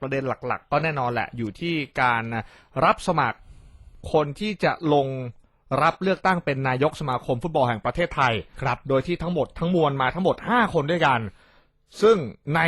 ประเด็นหลักๆ ก็แน่นอนแหละ อยู่ที่การรับสมัครคนที่จะลงรับเลือกตั้งเป็นนายกสมาคมฟุตบอลแห่งประเทศไทยครับ โดยที่ทั้งหมดทั้งมวลมาทั้งหมด 5 คนด้วยกัน ซึ่งใน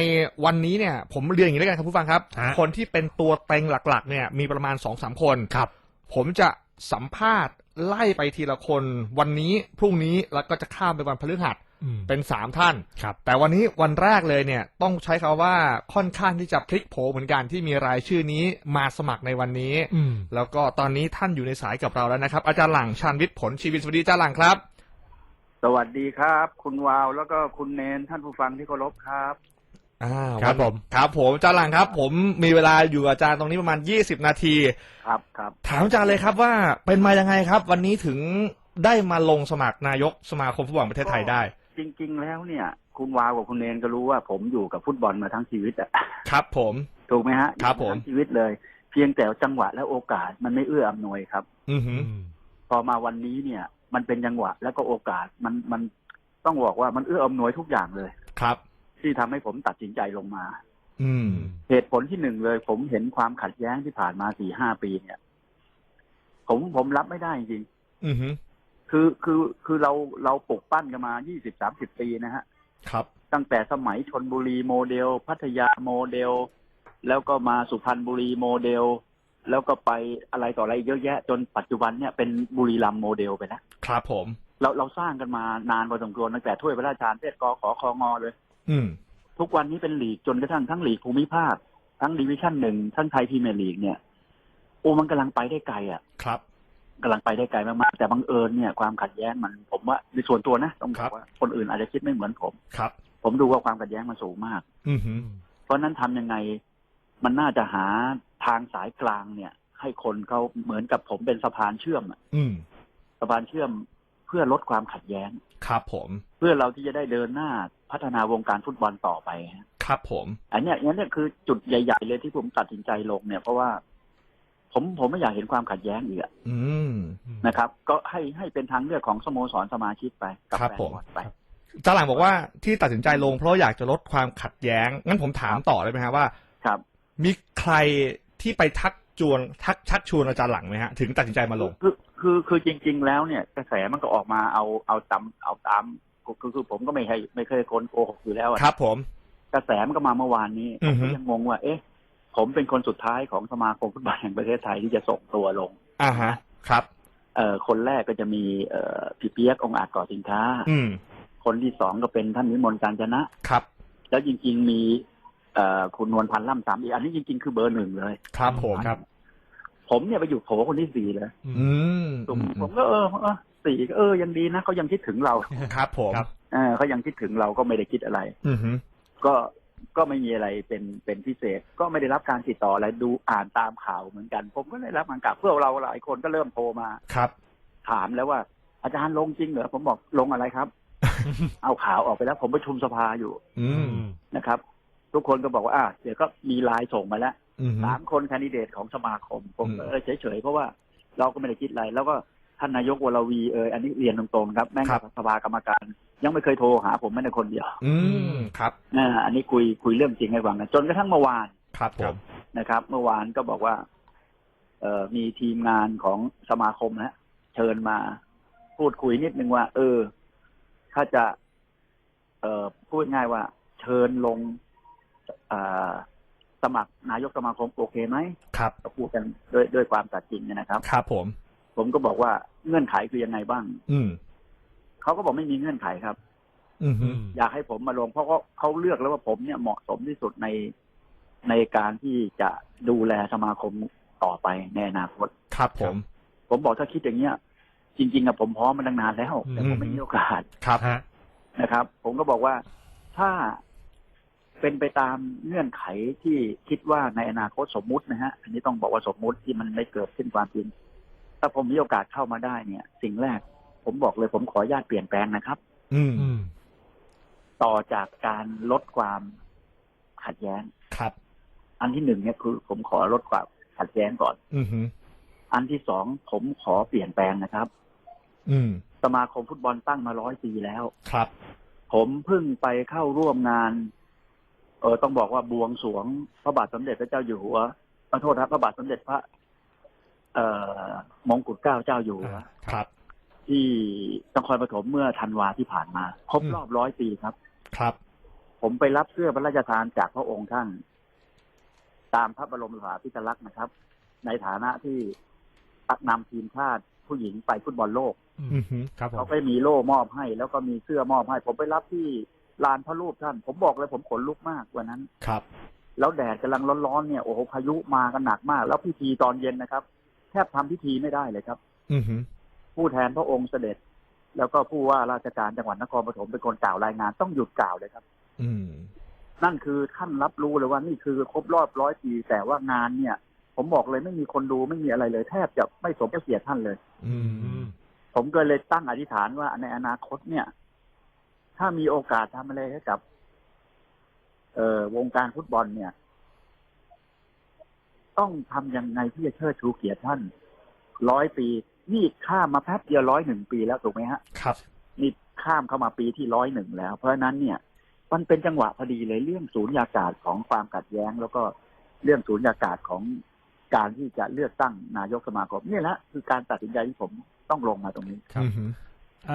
วันนี้เนี่ย ผมเรียนอย่างนี้แล้วกันครับผู้ฟังครับฮะคนที่เป็นตัวเต็งหลักๆ เนี่ยมีประมาณ2อสามคนครับ ผมจะสัมภาษณ์ไล่ไปทีละคนวันนี้พรุ่งนี้แล้วก็จะข้ามไปวันพฤหัสอืม เป็นสามท่าน ครับ แต่วันนี้วันแรกเลยเนี่ย ต้องใช้คำว่าค่อนข้างที่จะพลิกโผเหมือนกันที่มีรายชื่อนี้มาสมัครในวันนี้อืมแล้วก็ตอนนี้ท่านอยู่ในสายกับเราแล้วนะครับ อาจารย์หลังชันวิทย์ผลชีวิตสวัสดีอาจารย์หลังครับ สวัสดีครับ คุณวาวแล้วก็คุณเนนท่านผู้ฟังที่เคารพครับอ้าวครับวันผมครับผมอาจารย์หลังครับ ผมมีเวลาอยู่กับอาจารย์ตรงนี้ประมาณ20นาที ครับครับถามอาจารย์เลยครับว่าเป็นมายังไงครับ วันนี้ถึงได้มาลงสมัครนายกสมาคมฟุตบอลแห่งประเทศไทยได้ จริง ๆ แล้วเนี่ย คุณวาวกับคุณเนนก็รู้ว่าผมอยู่กับฟุตบอลมาทั้งชีวิตอะครับ ผมถูกไหมฮะครับผมทั้งชีวิตเลย เพียงแต่จังหวะและโอกาสมันไม่เอื้ออำนวยครับอือหือพอมาวันนี้เนี่ย มันเป็นจังหวะแล้วก็โอกาสมันมันต้องบอกว่ามันเอื้ออำนวยทุกอย่างเลยครับ ที่ทำให้ผมตัดสินใจลงมา อืม เหตุผลที่หนึ่งเลย ผมเห็นความขัดแย้งที่ผ่านมาสี่ห้าปีเนี่ย ผมผมรับไม่ได้จริง อือหือ คือคือคือเราเราปลูกปั้นกันมา 20 30 ปีนะฮะ ครับ ตั้งแต่สมัยชนบุรีโมเดล พัทยาโมเดล แล้วก็มาสุพรรณบุรีโมเดล แล้วก็ไปอะไรต่ออะไรเยอะแยะ จนปัจจุบันเนี่ยเป็นบุรีรัมย์โมเดลไปแล้วครับผม เราเราสร้างกันมานานพอสมควรตั้งแต่ถ้วยพระราชทานเทศกขอคองอเลย อืม ทุกวันนี้เป็นลีกจนกระทั่งทั้งลีกภูมิภาค ทั้งดิวิชั่นหนึ่งทั้งไทยพรีเมียร์ลีกเนี่ยโอ้มันกำลังไปได้ไกลอะ ครับ กำลังไปได้ไกลมากๆแต่บังเอิญเนี่ยความขัดแย้งมันผมว่าในส่วนตัวนะต้องบครัอบกว่าคนอื่นอาจจะคิดไม่เหมือนผม ครับ ผมดูว่าความขัดแย้งมันสูงมาก อือหือ เพราะฉะนั้นทำยังไงมันน่าจะหาทางสายกลางเนี่ย ให้คนเขาเหมือนกับผมเป็นสะพานเชื่อมอะอืมสะพานเชื่อมเพื่อลดความขัดแย้ง ครับผม เพื่อเราที่จะได้เดินหน้าพัฒนาวงการฟุตบอลต่อไปฮะครับผม อันเนี้ยอันเนี้ยคือจุดใหญ่ ๆ เลยที่ผมตัดสินใจลงเนี่ยเพราะว่า ผมผมไม่อยากเห็นความขัดแย้งอีกอะอืมนะครับ ก็ให้ให้เป็นทางเลือกของสโมสรสมาชิกไปกัครับแฟนผม บอลไปอาจารย์หลังบอกว่าที่ตัดสินใจลงเพราะอยากจะลดความขัดแย้ง งั้นผมถามต่อเลยไหมฮะว่า ครับ มีใครที่ไปทักจวนทักชักชวนอาจารย์หลังไหมฮะถึงตัดสินใจมาลง คือคือคือจริง ๆ แล้วเนี่ยกระแสมันก็ออกมาเอาเอาตามเอาตามคือคือผมก็ไม่ให้ไม่เคยคนโกหกอยู่แล้วอะครับผม กระแสมันก็มาเมื่อวานนี้อืผอมฮึ ก็ยังงงว่า เอ๊ะ ผมเป็นคนสุดท้ายของสมาคมฟุตบอลแห่งประเทศไทยที่จะส่งตัวลงอ่าฮะ ครับ เอ่อคนแรกก็จะมีเอ่อพี่เปียกองค์อาจก่อสินค้า อืม คนที่สองก็เป็นท่านวิมลการจนะ ครับ แล้วจริง ๆมี เอ่อคุณนวลพันธ์ล่ำสามอีกอันนี้จริง ๆ คือเบอร์หนึ่งเลย ครับผม ครับ ผมเนี่ยไปอยู่โผคนที่สี่เลยอืมผมผมก็เออเออสี่ก็เออยังดีนะเขายังคิดถึงเราครับผมครับเออเขายังคิดถึงเราก็ไม่ได้คิดอะไร อือฮึก็ ก็ไม่มีอะไรเป็นเป็นพิเศษ ก็ไม่ได้รับการติดต่ออะไรดูอ่านตามข่าวเหมือนกัน ผมก็ได้รับการกลับเพื่อเราหลายคนก็เริ่มโทรมาครับ ถามแล้วว่าอาจารย์ลงจริงเหรอผมบอกลงอะไรครับ เอาข่าวออกไปแล้ว ผมประชุมสภาอยู่ อืมนะครับ ทุกคนก็บอกว่าอะเดี๋ยวก็มีไลน์ส่งมาแล้วอือฮึสามคนแคนดิเดตของสมาคมผมก็อืมเออเฉยๆเพราะว่าเราก็ไม่ได้คิดอะไร แล้วก็ท่านนายกวรวีเอออันนี้เรียนตรงๆครับ แม่งครับสภากรรมการ ยังไม่เคยโทรหาผมแม้แต่คนเดียว อืมครับอ่าอันนี้คุยคุยเรื่องจริงให้ฟังนะจนกระทั่งเมื่อวานครับผครัมบนะครับ เมื่อวานก็บอกว่า เอ่อมีทีมงานของสมาคมนะเชิญมา พูดคุยนิดนึงว่า เออ ถ้าจะ เอ่อพูดง่ายว่า เชิญลงอ่าสมัครนายกสมาคมโอเคไหมครับก็พูดกันด้วยด้วยความสัตย์จริงนะครับ ครับผม ผมก็บอกว่าเงื่อนไขคือยังไงบ้าง อืม เขาก็บอกไม่มีเงื่อนไขครับอือฮึอยากให้ผมมาลงเพราะเขาเขาเลือกแล้วว่าผมเนี่ยเหมาะสมที่สุดในในการที่จะดูแลสมาคมต่อไปในอนาคตครับผม ผมบอกถ้าคิดอย่างเงี้ย จริงๆอะผมพร้อมมาตั้งนานแล้วแต่ผมอืมไม่มีโอกาสครับฮะนะครับ ผมก็บอกว่าถ้าเป็นไปตามเงื่อนไขที่คิดว่าในอนาคตสมมุตินะฮะ อันนี้ต้องบอกว่าสมมุติที่มันไม่เกิดขึ้นความจริงถ้าผมมีโอกาสเข้ามาได้เนี่ย สิ่งแรก ผมบอกเลยผมขออนุญาตเปลี่ยนแปลงนะครับอืมอืมต่อจากการลดความขัดแย้ง ครับ อันที่หนึ่งเนี่ยคือ ผมขอลดความขัดแย้งก่อน อือฮึอันที่สองผมขอเปลี่ยนแปลงนะครับ อืม สมาคมฟุตบอลตั้งมาร้อยปีแล้ว ครับ ผมเพิ่งไปเข้าร่วมงาน เออต้องบอกว่าบวงสรวงพระบาทสมเด็จพระเจ้าอยู่หัวขอโทษนะครับพระบาทสมเด็จพระ เอ่อมงกุฎเกล้าเจ้าอยู่หัวอ่าครับ ที่นครปฐมเมื่อธันวาที่ผ่านมา ครบอืมรอบร้อยปีครับ ครับ ผมไปรับเสื้อพระราชทานจากพระองค์ท่าน ตามพระบรมสารีริกลักษณ์นะครับ ในฐานะที่นำทีมชาติผู้หญิงไปฟุตบอลโลกอือฮึครับผเขามก็มีโล่มอบให้ แล้วก็มีเสื้อมอบให้ ผมไปรับที่ลานพระรูปท่าน ผมบอกเลยผมขนลุกมากวันนั้นครับ แล้วแดดกำลังร้อนๆเนี่ยโอ้โหพายุมากันหนักมาก แล้วพิธีตอนเย็นนะครับ แทบทำพิธีไม่ได้เลยครับ อือฮึ ผู้แทนพระองค์เสด็จ แล้วก็ผู้ว่าราชการจังหวัดนครปฐมเป็นคนกล่าวรายงานต้องหยุดกล่าวเลยครับ อืม นั่นคือท่านรับรู้เลยว่านี่คือครบรอบร้อยปีแต่ว่างานเนี่ย ผมบอกเลยไม่มีคนดูไม่มีอะไรเลย แทบจะไม่สมพระเกียรติท่านเลย อือืมมผมก็เลยตั้งอธิษฐานว่าในอนาคตเนี่ย ถ้ามีโอกาสทำอะไรให้กับ เอ่อวงการฟุตบอลเนี่ย ต้องทำยังไงที่จะเชิดชูเกียรติท่านร้อยปี นี่ข้ามมาแป๊บเดียวร้อยหนึ่งปีแล้วถูกไหมฮะครับนี่ข้ามเข้ามาปีที่ร้อยหนึ่งแล้ว เพราะฉะนั้นเนี่ยมันเป็นจังหวะพอดีเลยเรื่องศูนยากาศของความขัดแย้ง แล้วก็เรื่องศูนยากาศของการที่จะเลือกตั้งนายกสมาคมนี่แหละคือการตัดสินใจที่ผมต้องลงมาตรงนี้ครับอือฮึเอ่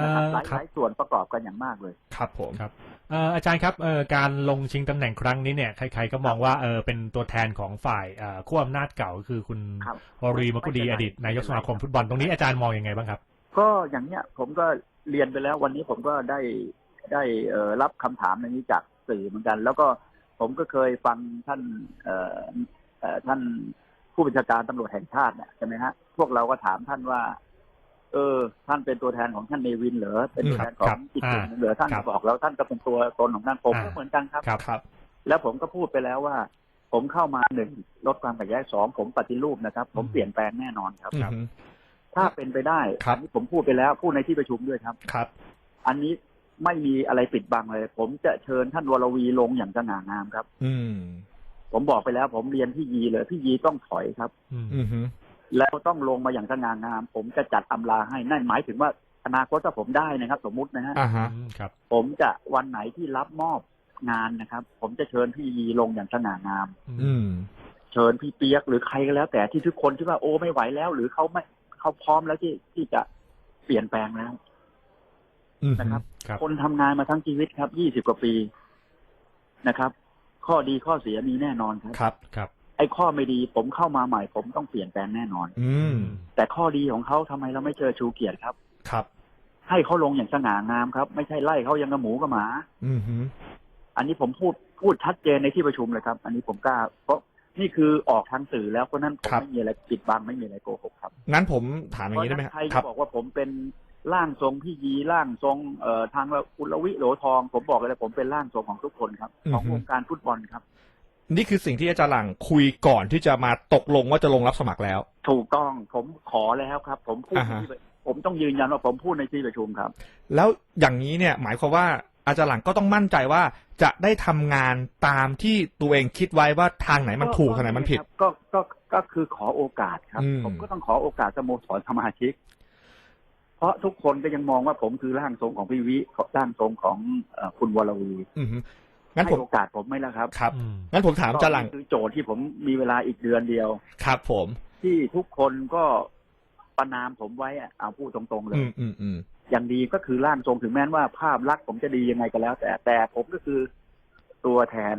นะครับอหลายคหรับลายส่วนประกอบกันอย่างมากเลย ครับผมครับเอ่ออาจารย์ครับเอ่อการลงชิงตำแหน่งครั้งนี้เนี่ยใคร ๆก็มองว่าเออเป็นตัวแทนของฝ่ายเอ่อขั้วอำนาจเก่าก็คือคุณครับวรีมกุดีอดีตนายกสมาคมฟุตบอลตรงนี้อาจารย์มองยังไงบ้างครับ ก็อย่างเนี้ยผมก็เรียนไปแล้ววันนี้ผมก็ได้ได้เอ่อรับคำถามในนี้จากสื่อเหมือนกัน แล้วก็ผมก็เคยฟังท่านเอ่อเอ่อท่านผู้บัญชาการตำรวจแห่งชาติเนี่ยใช่ไหมฮะพวกเราก็ถามท่านว่า เออ ท่านเป็นตัวแทนของท่านเนวินเหรอเป็นตัวแทนขอครังบอีกกลุ่มหนึ่งเหรอท่านครับบอกแล้วท่านก็เป็นตัวตนของท่านผมอ่าก็เหมือนกันครับครับครับ แล้วผมก็พูดไปแล้วว่า ผมเข้ามาหนึ่งลดความขัดแย้งสองผมปฏิรูปนะครับ ผมอืมเปลี่ยนแปลงแน่นอนครับอือฮึถ้าเป็นไปได้ครับอันนี้ผมพูดไปแล้วพูดในที่ประชุมด้วยครับครับ อันนี้ไม่มีอะไรปิดบังเลย ผมจะเชิญท่านวรวีลงอย่างสง่างามครับ อืมผมบอกไปแล้ว ผมเรียนพี่ยีเลย พี่ยีต้องถอยครับ อืมอือฮึ แล้วต้องลงมาอย่างสง่างาม ผมจะจัดอำลาให้นั่นหมายถึงว่าอนาคตถ้าผมได้นะครับ สมมุตินะฮะอ่าฮะอืมครับ ผมจะวันไหนที่รับมอบงานนะครับ ผมจะเชิญพี่ยีลงอย่างสง่างาม อืม เชิญพี่เปียกหรือใครก็แล้ว แต่ที่ทุกคนที่ว่าโอ้ไม่ไหวแล้ว หรือเขาไม่เขาพร้อมแล้วที่ที่จะเปลี่ยนแปลงแล้ว อืมนะครับ ครับ คนทำงานมาทั้งชีวิตครับยี่สิบกว่าปีนะครับ ข้อดีข้อเสียมีแน่นอนครับ ครับครับไอ้ข้อไม่ดีผมเข้ามาใหม่ ผมต้องเปลี่ยนแปลงแน่นอน อืม แต่ข้อดีของเขาทำไมเราไม่เจอชูเกียรติครับ ครับ ให้เขาลงอย่างสง่างามครับ ไม่ใช่ไล่เขายังกระหมูกระหมา อือฮึอันนี้ผมพูดพูดชัดเจนในที่ประชุมเลยครับ อันนี้ผมกล้าเพราะนี่คือออกทางสื่อแล้วเพราะฉะนั้นผมไม่มีอะไรปิดบังไม่มีอะไรโกหกครับ งั้นผมถามอเพย่างราะนี้ได้ไหมฉะนั้นใครคจะรับบอกว่าผมเป็นร่างทรงพี่ยีร่างทรงเอ่อทางว่าอุลวิโหลทอง ผมบอกเลยผมเป็นร่างทรงของทุกคนครับ ของวงการฟุตบอลครับ นี่คือสิ่งที่อาจารย์หลังคุยก่อนที่จะมาตกลงว่าจะลงรับสมัครแล้ว ถูกต้องผมขอแล้วครับ ผมพูดอ่าฮะ ที่ผมต้องยืนยันว่าผมพูดในที่ประชุมครับ แล้วอย่างนี้เนี่ยหมายความว่าอาจารย์หลังก็ต้องมั่นใจว่าจะได้ทำงานตามที่ตัวเองคิดไว้ว่าทางไหนมันถูกทางไหนมันผิดครับก็ก็ก็คือขอโอกาสครับ อืม ผมก็ต้องขอโอกาสสโมสรสมาชิก เพราะทุกคนก็ยังมองว่าผมคือร่างทรงของพี่วิร่างทรงของเอ่อคุณวรวี อือฮึ งั้นให้ผมโอกาสผมไหมล่ะครับครับอืมงั้นผมถามอาจารย์หลังก็คือโจทย์ที่ผมมีเวลาอีกเดือนเดียว ครับ ผม ที่ทุกคนก็ประนามผมไว้อะเอาพูดตรงๆเลอืย มอืมอืมอย่างดีก็คือร่างทรงถึงแม้ว่าภาพลักษณ์ผมจะดียังไงก็แล้ว แต่แต่ผมก็คือตัวแทน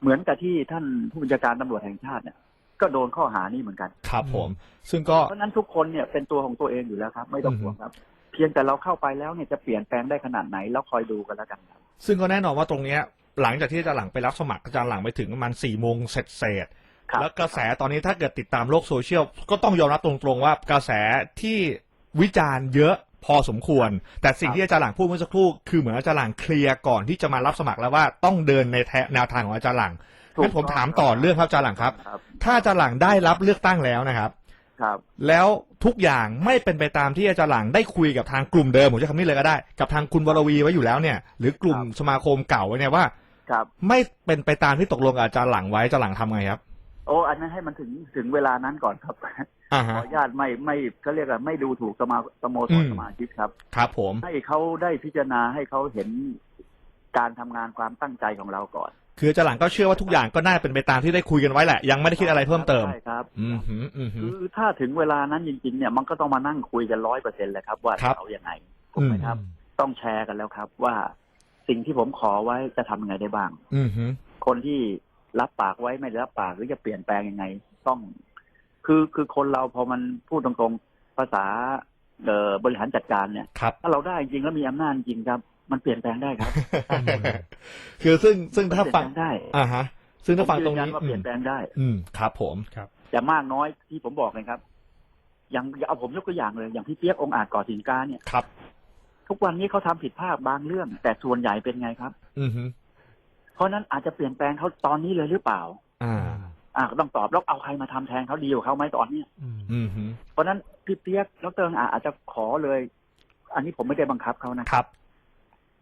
เหมือนกับที่ท่านผู้บัญชาการตำรวจแห่งชาติเนี่ย ก็โดนข้อหานี้เหมือนกัน ครับผม ซึ่งก็ เพราะฉะนั้นทุกคนเนี่ยเป็นตัวของตัวเองอยู่แล้วครับ ไม่ต้องห่วงครับ เพียงแต่เราเข้าไปแล้วเนี่ยจะเปลี่ยนแปลงได้ขนาดไหนแล้วคอยดูกันแล้วกันครับ ซึ่งก็แน่นอนว่าตรงเนี้ย หลังจากที่อาจารย์หลังไปรับสมัครอาจารย์หลังไปถึงประมาณสี่โมงเสร็จเสร็จๆครับแล้วกระแสตอนนี้ถ้าเกิดติดตามโลกโซเชียลก็ต้องยอมรับตรงๆว่ากระแสที่วิจารณ์เยอะพอสมควร แต่สิ่งที่อาจารย์หลังพูดเมื่อสักครู่คือเหมือนอาจารย์หลังเคลียร์ก่อนที่จะมารับสมัครแล้วว่าต้องเดินในแนวทางของอาจารย์หลังงั้นผมถามต่อเรื่องครับอาจารย์หลังครับครับถ้าอาจารย์หลังได้รับเลือกตั้งแล้วนะครับ ครับ แล้วทุกอย่างไม่เป็นไปตามที่อาจารย์หลังได้คุยกับทางกลุ่มเดิมผมจะคำนี้เลยก็ได้ กับทางคุณวรวีไว้อยู่แล้วเนี่ย หรือกลุ่มสมาคมเก่าไว้เนี่ยว่า ครับ ไม่เป็นไปตามที่ตกลงกับอาจารย์หลังไว้อาจารย์หลังทำไงครับ โอ้อันนั้นให้มันถึงถึงเวลานั้นก่อนครับอ่าขอฮะอนุญาตไม่ไม่เขาเรียกว่าไม่ดูถูกสมาสโมสอืรม สมาชิกครับ ครับผม ให้เขาได้พิจารณาให้เขาเห็นการทำงานความตั้งใจของเราก่อนคืออาจารย์หลังก็เชื่อว่าทุกอย่างก็น่าเป็นไปตามที่ได้คุยกันไว้แหละ ยังไม่ได้คิดอะไรเพิ่มเติม ใช่ครับ อืมหืมอืมหืคืมอถ้าถึงเวลานั้นจริงๆเนี่ยมันก็ต้องมานั่งคุยกันร้อยเปอร์เซ็นต์เลยครับ ว่าครับ จะเอาอย่างไงถูกไหมครับ ต้องแชร์กันแล้วครับว่า สิ่งที่ผมขอไว้จะทำยังไงได้บ้าง อืมหืมคนที่รับปากไว้ไม่ได้รับปากหรือจะเปลี่ยนแปลงยังไง ต้อง คือคือคนเราพอมันพูดตรงๆภาษาเอ่อบริหารจัดการเนี่ย ครับ ถ้าเราได้จริงแล้วมีอำนาจจริงครับ มันเปลี่ยนแปลงได้ครับคือซึ่งซึ่งถ้ามันเปฟัลี่งยนแปลงได้อ่าฮะ ซึ่งถ้าฟังผมตรงยืยันี้ว่าอืเปลี่ยมนแปลงได้ อืมครับผมแต่มากน้อยที่ผมบอกเลยครับ อย่างเอาผมยกตัวอย่างเลย อย่างพี่เปียกองค์อาจก่อสินกาเนี่ย ครับ ทุกวันนี้เขาทำผิดพลาดบางเรื่อง แต่ส่วนใหญ่เป็นไงครับ อืมหืมเพราะฉะนั้นอาจจะเปลี่ยนแปลงเขาตอนนี้เลยหรือเปล่า อ่า อ่าก็ต้องตอบแล้วเอาใครมาทำแทนเขาดีกว่าเขาไหมตอนเนี้ยอืมหืมเพราะฉะนั้นพี่เปียกดรอาอาจจะขอเลย อันนี้ผมไม่ได้บังคับเขานะครับ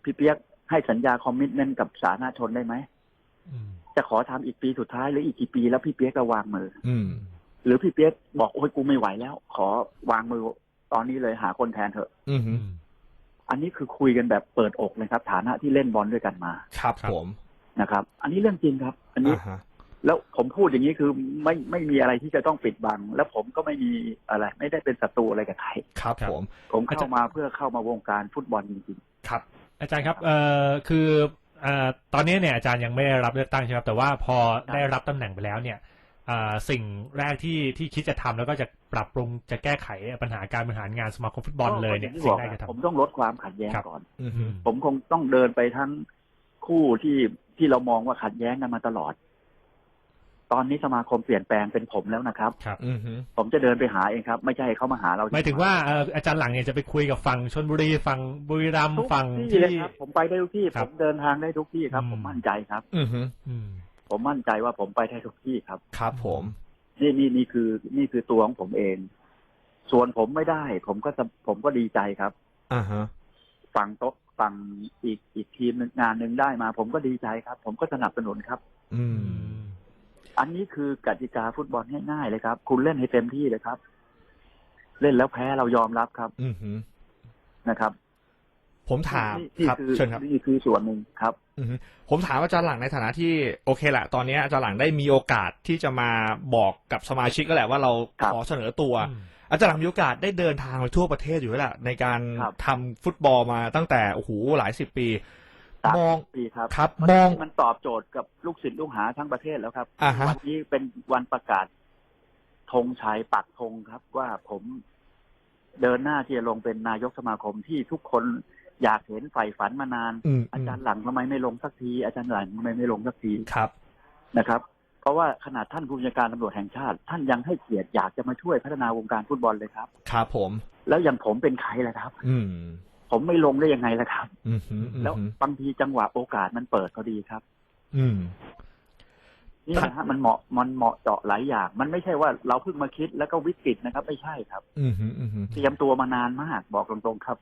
พี่เปียกให้สัญญาคอมมิชเมนต์กับสาธารณชนได้ไหมจะขอทำอีกปีสุดท้ายหรืออีกกี่ปีแล้วพี่เปียกจะวางมือ อืมหรือพี่เปียกบอกโอ้ยกูไม่ไหวแล้ว ขอวางมือตอนนี้เลยหาคนแทนเถอะ อืมหืม อันนี้คือคุยกันแบบเปิดอกเลยครับ ฐานะที่เล่นบอลด้วยกันมาครับครับผมนะครับ อันนี้เรื่องจริงครับ อันนี้อ่าฮะแล้วผมพูดอย่างนี้คือไม่ไม่มีอะไรที่จะต้องปิดบัง แล้วผมก็ไม่มีอะไร ไม่ได้เป็นศัตรูอะไรกับใครครับครับผม ผมเข้ามาเพื่อเข้ามาวงการฟุตบอลจริงครับ อาจารย์ครับเอ่อคือเอ่อตอนนี้เนี่ยอาจารย์ยังไม่ได้รับเลือกตั้งใช่ไหมครับแต่ว่าพอได้รับตำแหน่งไปแล้วเนี่ยเอ่อ สิ่งแรกที่ที่คิดจะทำแล้วก็จะปรับปรุงจะแก้ไขปัญหาการบริหารงานสมาคมฟุตๆบอลเลยเนี่ยก็อางที่สิ่บงอกแรกอะจะทำผมต้องลดความขัดแย้งครับก่อนอืมอืหืมมผมคงต้องเดินไปทั้งคู่ที่ที่เรามองว่าขัดแย้งกันมาตลอด ตอนนี้สมาคมเปลี่ยนแปลงเป็นผมแล้วนะครับ ครับอืมหืมผมจะเดินไปหาเองครับ ไม่ใช่ให้เขามาหาเราหมายถึงว่าเอ่ออาจารย์หลังเนี่ยจะไปคุยกับฝั่งชนบุรีฝั่งบุรีรัมย์ทุกฝั่งที่ที่เลยครับผมไปได้ทุกที่ครัผบมเดินทางได้ทุกที่ครับอืมผมมั่นใจครับ อืมหืมอืม ผมมั่นใจว่าผมไปได้ทุกที่ครับ ครับผมนี่นี่นี่คือ นี่คือตัวของผมเอง ส่วนผมไม่ได้ ผมก็จะผมก็ดีใจครับอ่าฮะฝั่งโต๊ะฝั่งอีกอีกทีมหนึ่งงานหนึ่งได้มา ผมก็ดีใจครับ ผมก็สนับสนุนครับ อืม อันนี้คือกติกาฟุตบอลง่ายๆเลยครับ คุณเล่นให้เต็มที่เลยครับ เล่นแล้วแพ้เรายอมรับครับ อืมหืมนะครับ ผมถามนี่นี่ครับ คือเชิญครับ นี่คือส่วนหนึ่งครับอือฮึ ผมถามอาจารย์หลังในฐานะที่โอเคแหละตอนนี้อาจารย์หลังได้มีโอกาสที่จะมาบอกกับสมาชิกก็แหละว่าเราครับขอเสนอตัวอืมอาจารย์หลังมีโอกาสได้เดินทางไปทั่วประเทศอยู่แล้วแหละในการครับทำฟุตบอลมาตั้งแต่โอ้โหหลายสิบปีสามมองปีครับครับเพราะมองมันตอบโจทย์กับลูกศิษย์ลูกหาทั้งประเทศแล้วครับอ่าฮะวันนี้เป็นวันประกาศธงชัยปักธงครับว่าผมเดินหน้าที่จะลงเป็นนายกสมาคมที่ทุกคน อยากเห็นใฝ่ฝันมานานอืมอาจารย์หลังทำไมไม่ลงสักที อาจารย์หลังทำไมไม่ลงสักทีครับนะครับ เพราะว่าขนาดท่านผู้บัญชาการตำรวจแห่งชาติ ท่านยังให้เกียรติอยากจะมาช่วยพัฒนาวงการฟุตบอลเลยครับ ครับผม แล้วอย่างผมเป็นใครล่ะครับ อืมผมไม่ลงได้ยังไงล่ะครับอืมฮึอืมแล้วฮึบางทีจังหวะโอกาสมันเปิดพอดีครับ อืมนี่นะฮะมันเหมาะมันเหมาะเจาะหลายอย่าง มันไม่ใช่ว่าเราเพิ่งมาคิดแล้วก็วิกฤตนะครับ ไม่ใช่ครับ อืมฮึอืมฮึเตรียมตัวมานานมากบอกตรงๆครับ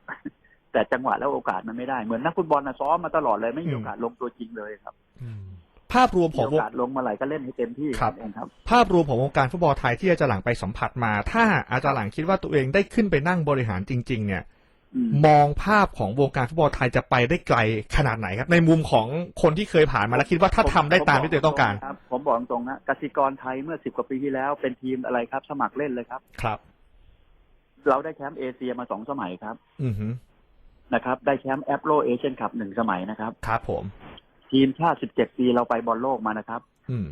แต่จังหวะแล้วโอกาสมันไม่ได้เหมือนนักฟุตบอลนะซ้อมมาตลอดเลยไม่มีโอกาสลงตัวจริงเลยครับอืมภาพรวมขมีองโอวงกาสลงมาไหลก็เล่นให้เต็มที่ครับเองครับ ภาพรวมของวงการฟุตบอลไทยที่อาจารย์หลังไปสัมผัสมา ถ้าอาจารย์หลังคิดว่าตัวเองได้ขึ้นไปนั่งบริหารจริง ๆ เนี่ยอืมมองภาพของวงการฟุตบอลไทยจะไปได้ไกลขนาดไหนครับ ในมุมของคนที่เคยผ่านมาแล้วคิดว่าถ้าทำได้ตามที่ตัวเองต้องการผมบคบผมบอกตรงๆนะกสิกรไทยเมื่อสิบกว่าปีที่แล้วเป็นทีมอะไรครับ สมัครเล่นเลยครับครับ เราได้แชมป์เอเชียมาสองสมัยครับ อือฮึ นะครับ ได้แชมป์แอปโรเอเชียนคัพหนึ่งสมัยนะครับ ครับผม ทีมชาติสิบเจ็ดปีเราไปบอลโลกมานะครับ อืม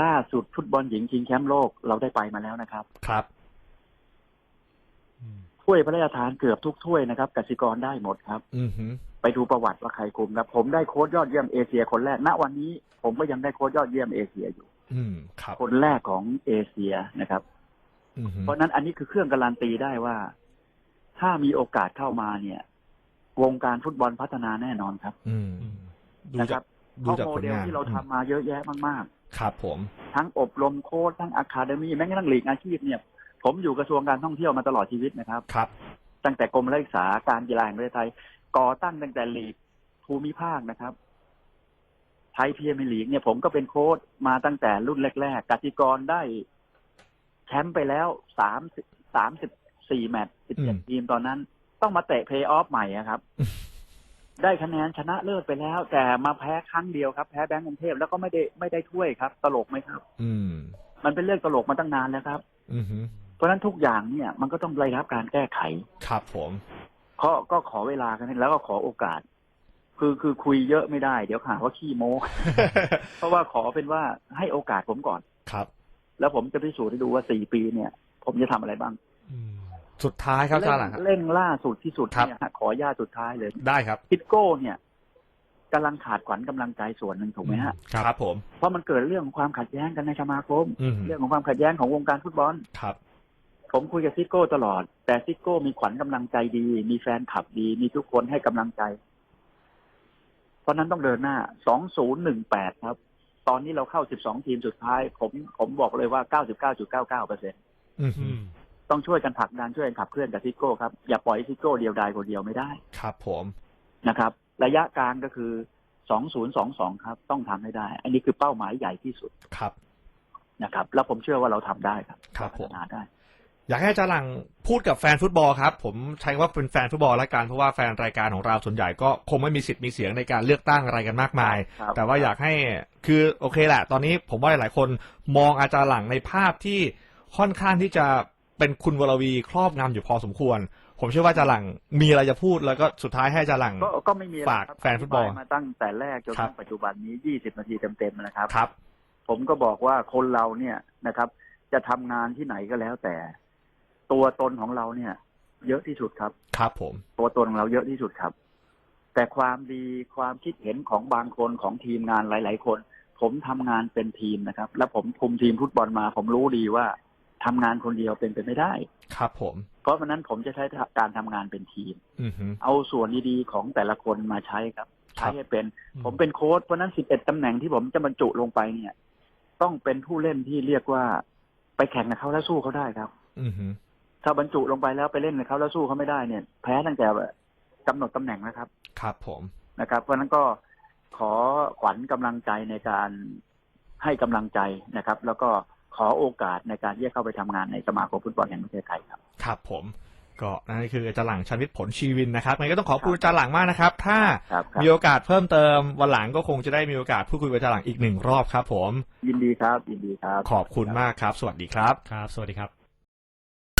ล่าสุดฟุตบอลหญิงชิงแชมป์โลกเราได้ไปมาแล้วนะครับ ครับอืมถ้วยพระราชทานเกือบทุกถ้วยนะครับกสิกรได้หมดครับ อือฮึไปดูประวัติว่าใครคุมครับผมได้โค้ชยอดเยี่ยมเอเชียคนแรกณวันนี้ผมก็ยังได้โค้ชยอดเยี่ยมเอเชียอยู่ อืม ครับ คนแรกของเอเชียนะครับ อือฮึเพราะฉะนั้นอันนี้คือเครื่องการันตีได้ว่า ถ้ามีโอกาสเข้ามาเนี่ย วงการฟุตบอลพัฒนาแน่นอนครับ อืมอืมดูนะคจารักบดูเพราะจากโมผลเดลงานที่เราทำมาเยอะแยะมากครับผม ๆ ทั้งอบรมโค้ชทั้งอะคาเดมี่แม้กระทั่งลีกอาชีพเนี่ย ผมอยู่กระทรวงการท่องเที่ยวมาตลอดชีวิตนะครับ ครับ ตั้งแต่กรมศึกษาการกีฬาแห่งประเทศไทย ก่อตั้งตั้งแต่ลีกภูมิภาคนะครับ ไทยพีเอ็มลีกเนี่ยผมก็เป็นโค้ชมาตั้งแต่รุ่นแรก ๆกติกรได้แชมป์ไปแล้วสามสิบสามสิบสี่แมตช์สิบอืเจ็ดม ทีมตอนนั้น ต้องมาเตะเพย์ออฟใหม่อะครับ ได้คะแนนชนะเลิศไปแล้ว แต่มาแพ้ครั้งเดียวครับ แพ้แบงก์กรุงเทพแล้วก็ไม่ได้ไม่ได้ถ้วยครับ ตลกไหมครับ อืม มันเป็นเรื่องตลกมาตั้งนานแล้วครับ อือฮึเพราะฉะนั้นทุกอย่างเนี่ยมันก็ต้องได้รับการแก้ไขครับผมก็ก็ขอเวลากันแล้วก็ขอโอกาส คือคือคุยเยอะไม่ได้ เดี๋ยวหาว่าขี้โม้ เพราะว่าขอเป็นว่าให้โอกาสผมก่อนครับ แล้วผมจะพิสูจน์ให้ดูว่าสี่ปีเนี่ย ผมจะทำอะไรบ้างอืม สุดท้ายครับอาจารย์หลังครับ เร่งล่าสุดที่สุดครับ เนี่ยขอญาตสุดท้ายเลยได้ครับทิดโก้เนี่ยกำลังขาดขวัญกำลังใจส่วนหนึ่งถูกไหมฮะครับผม เพราะมันเกิดเรื่องของความขัดแย้งกันในสมาคม อืม เรื่องของความขัดแย้งของวงการฟุตบอล ครับ ผมคุยกับซิโก้ตลอด แต่ซิโก้มีขวัญกำลังใจดี มีแฟนคลับดี มีทุกคนให้กำลังใจ เพราะนั้นต้องเดินหน้า 2018 ครับ ตอนนี้เราเข้า 12 ทีมสุดท้าย ผมผมบอกเลยว่า 99.99เปอร์เซ็น อืมอืม ต้องช่วยกันผลักดันช่วยกันขับเคลื่อนกับซิโก้ครับอย่าปล่อยให้ซิโก้เดียวดายคนเดียวไม่ได้ครับ ผมนะครับ ระยะกลางก็คือ 2022 ครับ ต้องทำให้ได้ อันนี้คือเป้าหมายใหญ่ที่สุดครับนะครับ แล้วผมเชื่อว่าเราทำได้ครับครับผมพัฒนาได้อยากให้อาจารย์หลังพูดกับแฟนฟุตบอลครับ ผมใช้ว่าเป็นแฟนฟุตบอลละกันเพราะว่าแฟนรายการของเราส่วนใหญ่ก็คงไม่มีสิทธิ์มีเสียงในการเลือกตั้งอะไรกันมากมายครับแต่ว่าอยากให้คือโอเคแหละ ตอนนี้ผมว่าหลายๆคนมองอาจารย์หลังในภาพที่ค่อนข้างที่จะ เป็นคุณวรวีครอบงำอยู่พอสมควร ผมเชื่อว่าอาจารย์หลังมีอะไรจะพูดแล้วก็สุดท้ายให้อาจารย์หลัง ก็ก็ไม่มีอะไรฝากครับแฟนฟุตบอลธิายมาตั้งแต่แรกจนครัถึบ งปัจจุบันนี้ 20 นาทีเต็มๆนะครับ ครับ ผมก็บอกว่าคนเราเนี่ยนะครับ จะทำงานที่ไหนก็แล้วแต่ ตัวตนของเราเนี่ย เยอะที่สุดครับ ครับผม ตัวตนของเราเยอะที่สุดครับ แต่ความดีความคิดเห็นของบางคนของทีมงานหลาย ๆ คน ผมทำงานเป็นทีมนะครับ และผมคุมทีมฟุตบอลมา ผมรู้ดีว่า ทำงานคนเดียวเป็นไปไม่ได้ ครับผม เพราะฉะนั้นผมจะใช้การทำงานเป็นทีมอือฮึเอาส่วนดีๆของแต่ละคนมาใช้ครับครัใช้บให้เป็น ผมเป็นโค้ชเพราะฉะนั้น11ตำแหน่งที่ผมจะบรรจุลงไปเนี่ย ต้องเป็นผู้เล่นที่เรียกว่า ไปแข่งกับเขาแล้วสู้เขาได้ครับอือฮึถ้าบรรจุลงไปแล้วไปเล่นกับเขาแล้วสู้เขาไม่ได้เนี่ย แพ้ตั้งแต่กำหนดตำแหน่งนะครับ ครับผมนะครับ เพราะฉะนั้นก็ขอขวัญกำลังใจในการให้กำลังใจนะครับ แล้วก็ ขอโอกาสในการที่จะเข้าไปทำงานในสมาคมฟุตบอลแห่งประเทศไทยครับ ครับผมก็นั่นคืออาจารย์หลังชันวิทย์ผลชีวินนะครับงั้นก็ต้องขอบคุณอาจารย์หลังมากนะครับ ถ้าครับครับมีโอกาสเพิ่มเติมวันหลังก็คงจะได้มีโอกาสพูดคุยกับอาจารย์หลังอีกหนึ่งรอบครับ ผม ยินดีครับ ยินดีครับ ขอบคุณมากครับ สวัสดีครับ ครับ สวัสดีครับ